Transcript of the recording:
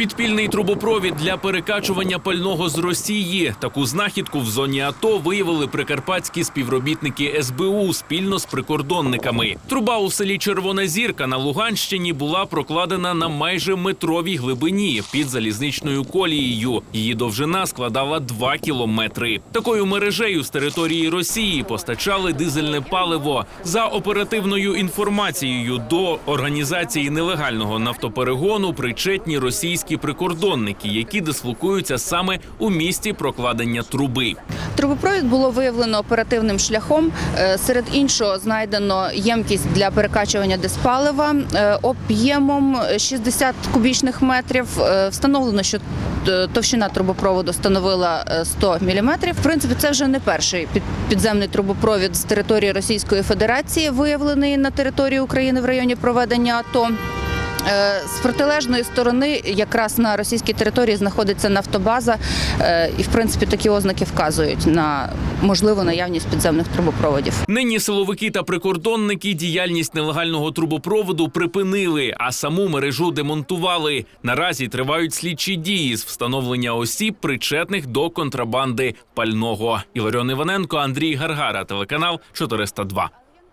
Підпільний трубопровід для перекачування пального з Росії. Таку знахідку в зоні АТО виявили прикарпатські співробітники СБУ спільно з прикордонниками. Труба у селі Червона Зірка на Луганщині була прокладена на майже метровій глибині під залізничною колією. Її довжина складала 2 кілометри. Такою мережею з території Росії постачали дизельне паливо. За оперативною інформацією до організації нелегального нафтоперегону причетні російські прикордонники, які дислокуються саме у місті прокладення труби. Трубопровід було виявлено оперативним шляхом. Е, Серед іншого знайдено ємкість для перекачування диспалива е, об'ємом 60 кубічних метрів. Е, Встановлено, що товщина трубопроводу становила е, 100 міліметрів. В принципі, це вже не перший під- підземний трубопровід з території Російської Федерації, виявлений на території України в районі проведення АТО. Е, З протилежної сторони, якраз на російській території, знаходиться нафтобаза, е, і в принципі такі ознаки вказують на можливу наявність підземних трубопроводів. Нині силовики та прикордонники діяльність нелегального трубопроводу припинили, а саму мережу демонтували. Наразі тривають слідчі дії з встановлення осіб, причетних до контрабанди пального. Іларіон Іваненко, Андрій Гаргара, телеканал 402.